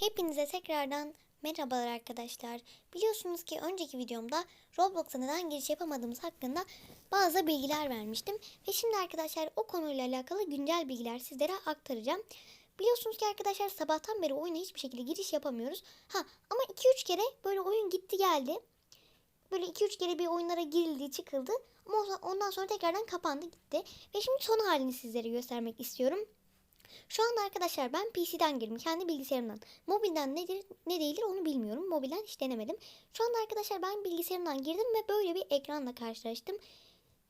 Hepinize tekrardan merhabalar arkadaşlar. Biliyorsunuz ki önceki videomda Roblox'a neden giriş yapamadığımız hakkında bazı bilgiler vermiştim. Ve şimdi arkadaşlar o konuyla alakalı güncel bilgiler sizlere aktaracağım. Biliyorsunuz ki arkadaşlar sabahtan beri oyuna hiçbir şekilde giriş yapamıyoruz. Ha ama 2-3 kere böyle oyun gitti geldi. Böyle 2-3 kere bir oyunlara girildi çıkıldı. Ama ondan sonra tekrardan kapandı gitti. Ve şimdi son halini sizlere göstermek istiyorum. Şu anda arkadaşlar ben PC'den girdim. Kendi bilgisayarımdan. Mobilden nedir ne değildir onu bilmiyorum. Mobilden hiç denemedim. Şu anda arkadaşlar ben bilgisayarımdan girdim ve böyle bir ekranla karşılaştım.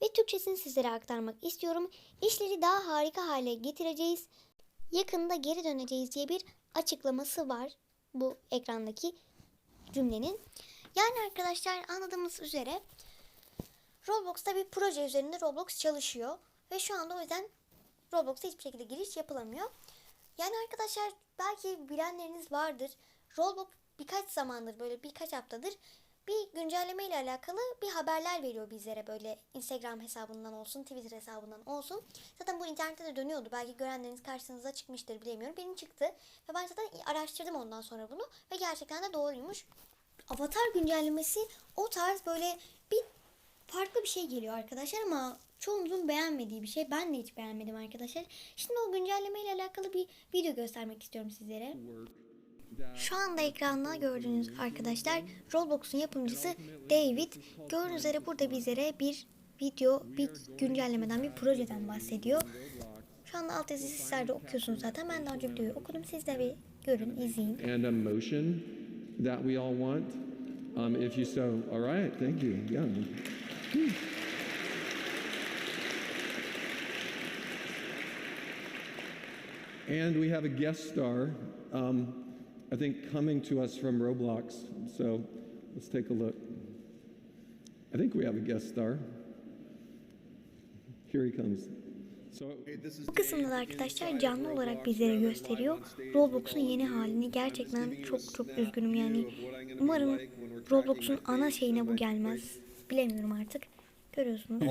Ve Türkçesini sizlere aktarmak istiyorum. İşleri daha harika hale getireceğiz. Yakında geri döneceğiz diye bir açıklaması var bu ekrandaki cümlenin. Yani arkadaşlar anladığımız üzere Roblox'ta bir proje üzerinde Roblox çalışıyor. Ve şu anda o yüzden Roblox'a hiçbir şekilde giriş yapılamıyor. Yani arkadaşlar belki bilenleriniz vardır. Roblox birkaç zamandır böyle birkaç haftadır bir güncelleme ile alakalı bir haberler veriyor bizlere böyle Instagram hesabından olsun, Twitter hesabından olsun. Zaten bu internette de dönüyordu. Belki görenleriniz karşınıza çıkmıştır bilemiyorum. Benim çıktı ve ben zaten araştırdım ondan sonra bunu ve gerçekten de doğruymuş. Avatar güncellemesi o tarz böyle bir farklı bir şey geliyor arkadaşlar ama çoğunuzun beğenmediği bir şey. Ben de hiç beğenmedim arkadaşlar. Şimdi o güncelleme ile alakalı bir video göstermek istiyorum sizlere. Şu anda ekranda gördüğünüz arkadaşlar Roblox'un yapımcısı David. Gördüğünüz üzere burada bizlere bir video, bir güncellemeden, bir projeden bahsediyor. Şu anda alt yazıyı sizler de okuyorsunuz zaten. Ben daha önce videoyu okudum. Siz de bir görün, izleyin. and a motion that we all want. Um, if you so, all right, thank you. Yeah. And we have a guest star, um, I think coming to us from Roblox. So let's take a look. I think we have a guest star. Here he comes. Bu kısımda da arkadaşlar canlı olarak bizlere gösteriyor. Roblox'un yeni halini gerçekten çok çok üzgünüm yani. Umarım Roblox'un ana şeyine bu gelmez. Bilemiyorum artık. Görüyorsunuz.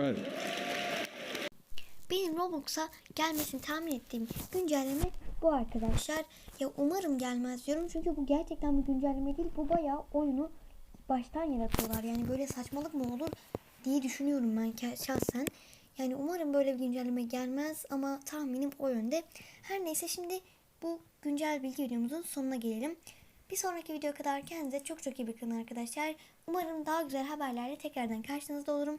Right. Benim Roblox'a gelmesini tahmin ettiğim güncelleme bu arkadaşlar. Ya umarım gelmez diyorum çünkü bu gerçekten bir güncelleme değil. Bu bayağı oyunu baştan yaratıyorlar. Yani böyle saçmalık mı olur diye düşünüyorum ben şahsen. Yani umarım böyle bir güncelleme gelmez ama tahminim o yönde. Her neyse şimdi bu güncel bilgi videomuzun sonuna gelelim. Bir sonraki video kadar kendinize çok çok iyi bakın arkadaşlar. Umarım daha güzel haberlerle tekrardan karşınızda olurum.